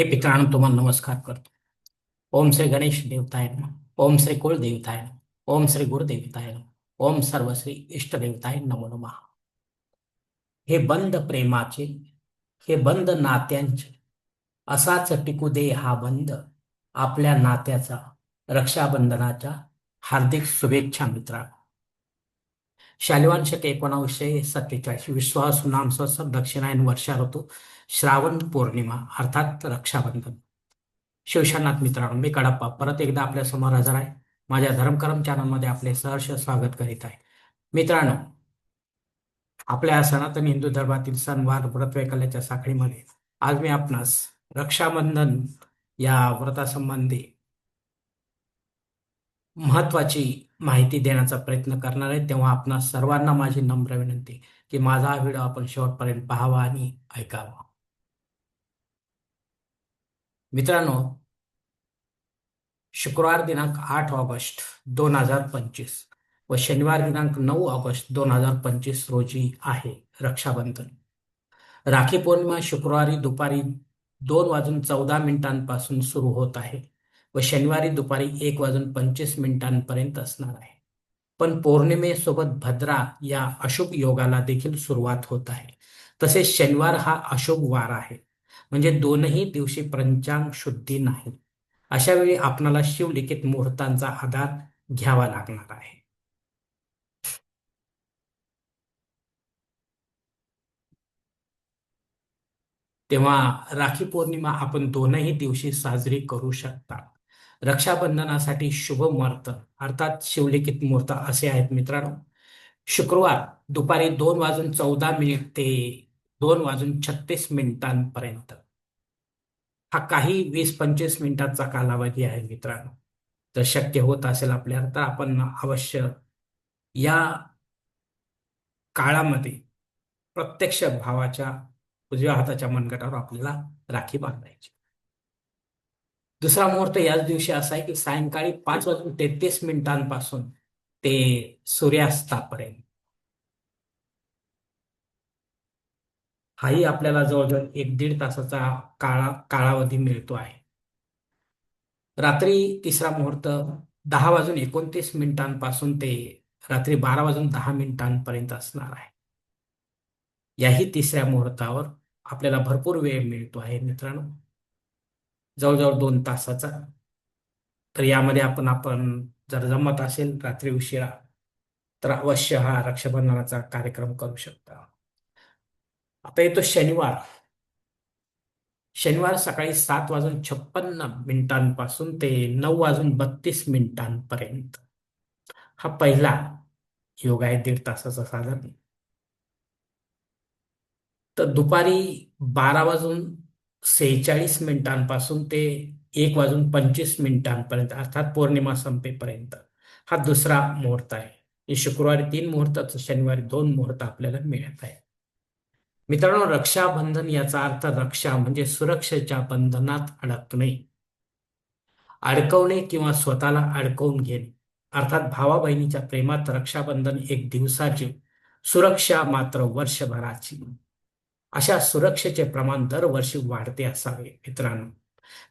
हे मित्रांनो तुम्हाला नमस्कार करतो. ओम श्री गणेश देवताय ओम श्री कुळ देवताय ओम श्री गुरुदेवताय नमः. ओम सर्वश्री इष्ट देवताय नमो नमः. हे बंद प्रेमाचे हे बंद नात्यांचे असाच टिकू दे हा बंद आपल्या नात्याचा रक्षाबंधनाच्या हार्दिक शुभेच्छा मित्रांनो. शालिवान शके एकोणावीसशे सत्तेचाळीस. विश्वास नाम संवत्सर दक्षिणायन वर्षा ऋतू श्रावण पौर्णिमा अर्थात रक्षाबंधन. शिवशानाथ मित्रांनो मी कडप्पा. परत एकदा आपल्यासमोर हजर आहे. माझ्या धर्मकरम चॅनलमध्ये आपले सहर्ष स्वागत करीत आहे. मित्रांनो आपल्या सनातन हिंदू धर्मातील सणवार व्रतवैकल्याच्या साखळीमध्ये आज मी आपणास रक्षाबंधन या व्रतासंबंधी महत्वाची माहिती देण्याचा प्रयत्न करणार आहे. तेव्हा आपणा सर्वांना माझी नम्र विनंती की माझा हा व्हिडिओ आपण शेवटपर्यंत पाहावा आणि ऐकावा. मित्रांनो शुक्रवार दिनांक आठ ऑगस्ट दोन हजार पंचवीस व शनिवार दिनांक नऊ ऑगस्ट दोन हजार पंचवीस रोजी आहे रक्षाबंधन. राखी पौर्णिमा शुक्रवारी दुपारी दोन वाजून चौदा मिनिटांपासून सुरू होत आहे. व शनिवारी दुपारी एक वाजून पंचवीस मिनिटांपर्यंत असणार आहे. पण पौर्णिमेसोबत भद्रा या अशुभ योगाला देखील सुरुवात होत आहे. तसेच शनिवार हा अशुभ वार आहे. म्हणजे दोनही दिवशी पंचांग शुद्धी नाही. अशा वेळी आपणाला शिवलिखित मुहूर्तांचा आधार घ्यावा लागणार आहे. तेव्हा राखी पौर्णिमा आपण दोनही दिवशी साजरी करू शकता. रक्षाबंधनासाठी शुभ मुहूर्त अर्थात शिवलिखित मुहूर्त असे आहेत मित्रांनो. शुक्रवार दुपारी दोन वाजून चौदा मिनिट ते दोन वाजून छत्तीस मिनिटांपर्यंत. हा काही वीस पंचवीस मिनिटांचा कालावधी आहे मित्रांनो. जर शक्य होत असेल आपल्याला तर आपण अवश्य या काळामध्ये प्रत्यक्ष भावाच्या उजव्या हाताच्या मनगटावर आपल्याला राखी बांधायची. दुसरा मुहूर्त याच दिवशी असा आहे की सायंकाळी पाच वाजून तेहतीस मिनिटांपासून ते सूर्यास्तापर्यंत. हाही आपल्याला जवळजवळ एक दीड तासाचा काळा कालावधी मिळतो आहे. रात्री तिसरा मुहूर्त दहा वाजून एकोणतीस मिनिटांपासून ते रात्री बारा वाजून दहा मिनिटांपर्यंत असणार आहे. याही तिसऱ्या मुहूर्तावर आपल्याला भरपूर वेळ मिळतो आहे मित्रांनो. जवळजवळ दोन तासाचा. तर यामध्ये आपण आपण जर जमत असेल रात्री उशिरा तर अवश्य हा रक्षाबंधनाचा कार्यक्रम करू शकता. आता येतो शनिवार. शनिवार सकाळी सात वाजून छप्पन्न मिनिटांपासून ते नऊ वाजून बत्तीस मिनिटांपर्यंत. हा पहिला योग आहे दीड तासाचा साधारण. तर दुपारी बारा वाजून सेहेचाळीस मिनिटांपासून ते एक वाजून पंचवीस मिनिटांपर्यंत अर्थात पौर्णिमा संपेपर्यंत हा दुसरा मुहूर्त आहे. शुक्रवारी तीन मुहूर्त शनिवारी दोन मुहूर्त आपल्याला मिळत आहे मित्रांनो रक्षाबंधन याचा अर्थ रक्षा म्हणजे सुरक्षेच्या बंधनात अडकणे. अडकवणे किंवा स्वतःला अडकवून घेणे. अर्थात भावा बहिणीच्या प्रेमात रक्षाबंधन एक दिवसाची सुरक्षा मात्र वर्षभराची. अशा सुरक्षेचे प्रमाण दरवर्षी वाढते असावे मित्रांनो.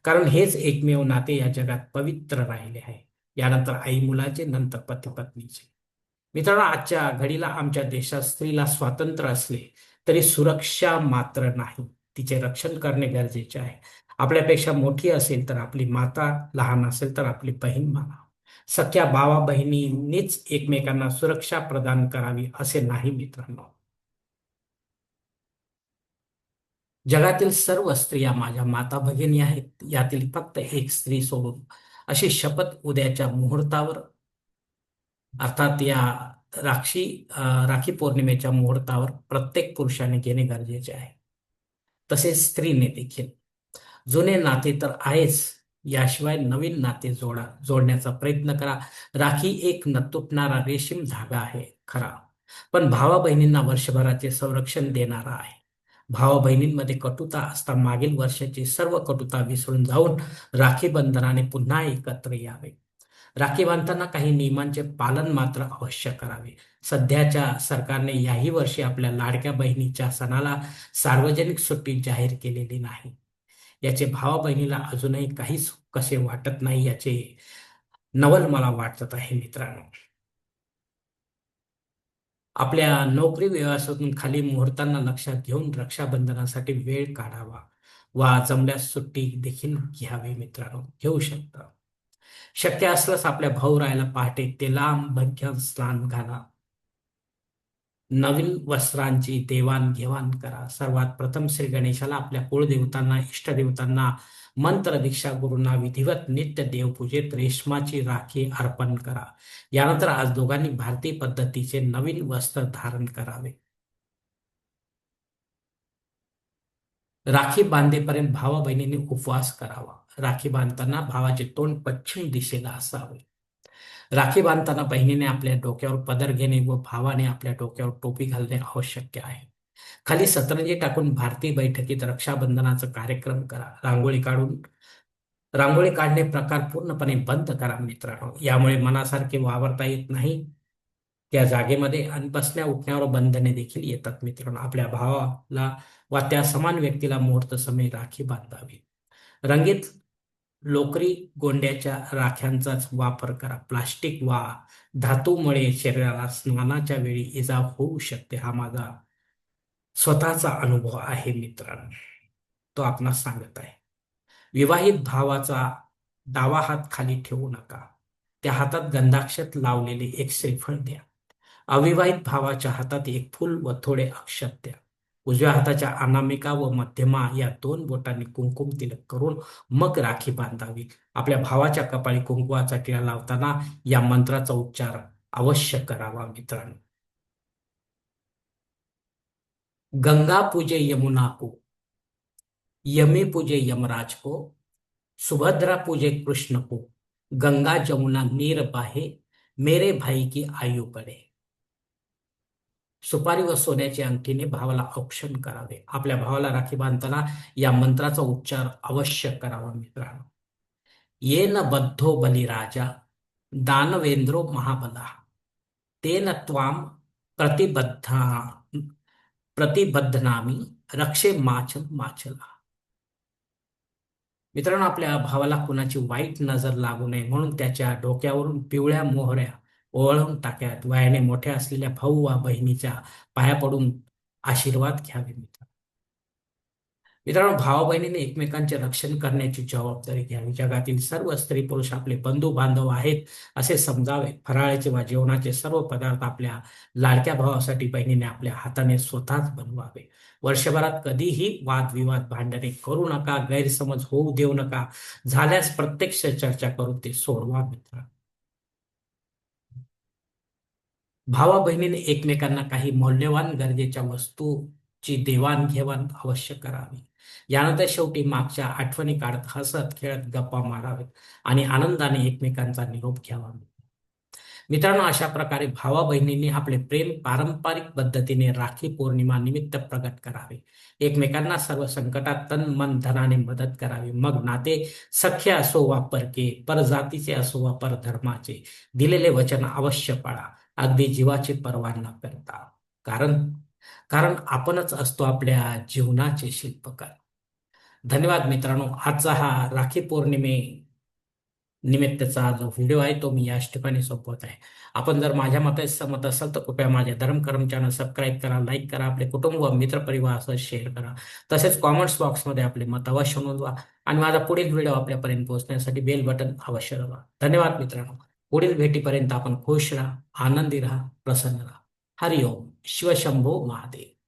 कारण हेच एकमेव नाते या जगात पवित्र राहिले आहे. यानंतर आई मुलाचे नंतर पती पत्नीचे. मित्रांनो आजच्या घडीला आमच्या देशात स्त्रीला स्वातंत्र्य असले तरी सुरक्षा मात्र नाही. तिचे रक्षण करणे गरजेचे आहे. आपल्यापेक्षा मोठी असेल तर आपली माता लहान असेल तर आपली बहीण म्हणा. सख्या भावा बहिणींनीच एकमेकांना सुरक्षा प्रदान करावी असे नाही मित्रांनो. जगातील सर्व स्त्रिया माझ्या माता भगिनी आहेत. यातील फक्त एक स्त्री सोडून अशी शपथ उद्याच्या मुहूर्तावर अर्थात या राक्षी राखी पौर्णिमेच्या मुहूर्तावर प्रत्येक पुरुषाने घेणे गरजेचे आहे. तसेच स्त्रीने देखील. जुने नाते तर आहेच. याशिवाय नवीन नाते जोडा जोडण्याचा प्रयत्न करा. राखी एक न तुटणारा रेशीम धागा आहे खरा. पण भावा बहिणींना वर्षभराचे संरक्षण देणारा आहे. भावा बहिणींमध्ये कटुता असता. मागील वर्षाची सर्व कटुता विसरून जाऊन राखी बंधनाने पुन्हा एकत्र यावे. राखी बांधताना काही नियमांचे पालन मात्र अवश्य करावे. सध्याच्या सरकारने याही वर्षी आपल्या लाडक्या बहिणीच्या सणाला सार्वजनिक सुट्टी जाहीर केलेली नाही. याचे भावा बहिणीला अजूनही काहीच कसे वाटत नाही याचे नवल मला वाटत आहे मित्रांनो. आपल्या नोकरी व्यवसायातून खाली मुहूर्तांना लक्षात घेऊन रक्षाबंधनासाठी वेळ काढावा. वा जमल्यास सुट्टी देखील घ्यावी मित्रांनो. घेऊ शकता. शक्य असल्यास आपल्या भाऊ राहायला पहाटे ते लांब स्नान घाला. नवीन वस्त्रांची देवाणघेवाण करा. सर्वात प्रथम श्री गणेशाला आपल्या कुळदेवतांना इष्टदेवतांना मंत्र दीक्षा गुरुंना विधिवत नित्य देवपूजेत रेशमाची राखी अर्पण करा. यानंतर आज दोघांनी भारतीय पद्धतीचे नवीन वस्त्र धारण करावे. राखी बांधेपर्यंत भावा बहिणीने उपवास करावा. राखी बांधताना भावाचे तोंड पश्चिम दिशेला असावे. राखी बांधताना बहिणीने आपल्या डोक्यावर पदर घेणे व भावाने आपल्या डोक्यावर टोपी घालणे आवश्यक आहे. खाली सतरंजी टाकून भारतीय बैठकीत रक्षाबंधनाचा कार्यक्रम करा. रांगोळी काढून रांगोळी काढणे प्रकार पूर्णपणे बंद करा मित्रांनो. यामुळे मनासारखे वावरता येत नाही. त्या जागेमध्ये आणि बसण्या उठण्यावर बंधने देखील येतात मित्रांनो. आपल्या भावाला वा त्या समान व्यक्तीला मुहूर्त समय राखी बांधावी. रंगीत लोकरी गोंड्याच्या राख्यांचाच वापर करा. प्लास्टिक वा धातूमुळे शरीराला स्नानाच्या वेळी इजा होऊ शकते. हा माझा स्वतःचा अनुभव आहे मित्रांनो. तो आपणास सांगत आहे. विवाहित भावाचा डावा हात खाली ठेवू नका. त्या हातात गंधाक्षत लावलेले एक श्रीफळ द्या. अविवाहित भावाच्या हातात एक फूल व थोडे अक्षत द्या. उजव्या हाताच्या अनामिका व मध्यमा या दोन बोटांनी कुंकुम तिलक करून मग राखी बांधावी. आपल्या भावाच्या कपाळी कुंकुवाचा टिळा लावताना या मंत्राचा उच्चार अवश्य करावा मित्रांनो. गंगा पूजे यमुना को यमी पूजे यमराज को सुभद्रा पूजे कृष्ण को गंगा जमुना नीर बाहे मेरे भाई की आयु पडे सुपारी व सोन्याची अंगठीने भावाला औक्षण करावे. आपल्या भावाला राखी बांधताना या मंत्राचा उच्चार अवश्य करावा मित्रांनो. येन बद्धो बलिराजा दानवेंद्रो महाबला तेन त्वाम प्रतिबद्धा। प्रतिबद्धनामी रक्षे माचल माचला. मित्रांनो आपल्या भावाला कुणाची वाईट नजर लागू नये म्हणून त्याच्या डोक्यावरून पिवळ्या मोहऱ्या ओळून टाक्यात. वयाने मोठ्या असलेल्या भाऊ वा बहिणीच्या पाया पडून आशीर्वाद घ्यावे मित्र मित्रांनो भावा बहिणीने एकमेकांचे रक्षण करण्याची जबाबदारी घ्यावी. जगातील सर्व स्त्री पुरुष आपले बंधू बांधव आहेत असे समजावे. फराळाचे वा जेवणाचे सर्व पदार्थ आपल्या लाडक्या भावासाठी बहिणीने आपल्या हाताने स्वतःच बनवावे. वर्षभरात कधीही वादविवाद भांडणे करू नका गैरसमज होऊ देऊ नका. झाल्यास प्रत्यक्ष चर्चा करून ते सोडवा मित्र भावा बहिणीने एकमेकांना काही मौल्यवान गरजेच्या वस्तू ची देवाणघेवाण अवश्य करावी. यानंतर शेवटी मागच्या आठवणी काढत हसत खेळत गप्पा मारावेत आणि आनंदाने एकमेकांचा निरोप घ्यावा. मित्रांनो अशा प्रकारे भावा बहिणींनी आपले प्रेम पारंपरिक पद्धतीने राखी पौर्णिमा निमित्त प्रगट करावे. एकमेकांना सर्व संकटात तन मन धनाने मदत करावी. मग नाते सख्य असो वा परके परजातीचे असो वा परधर्माचे दिलेले वचन अवश्य पाळा. अगदी जीवाची पर्वा न करता. कारण कारण आपणच असतो आपल्या जीवनाचे शिल्पकार. धन्यवाद मित्रांनो. आजचा हा राखी पौर्णिमे निमित्तचा जो व्हिडिओ आहे तो मी याच ठिकाणी सोपवत आहे. आपण जर माझ्या मते सहमत असाल तर कृपया माझ्या धर्मकर्म चॅनल सबस्क्राईब करा लाईक करा आपले कुटुंब व मित्रपरिवार असं शेअर करा. तसेच कॉमेंट्स बॉक्समध्ये आपले मत अवश्य नोंदवा आणि माझा पुढील व्हिडिओ आपल्यापर्यंत पोहोचण्यासाठी बेल बटन अवश्य दाबा. धन्यवाद मित्रांनो. पुढील भेटीपर्यंत आपण खुश राहा आनंदी राहा प्रसन्न राहा. हरिओम. शिवशंभो महादेव।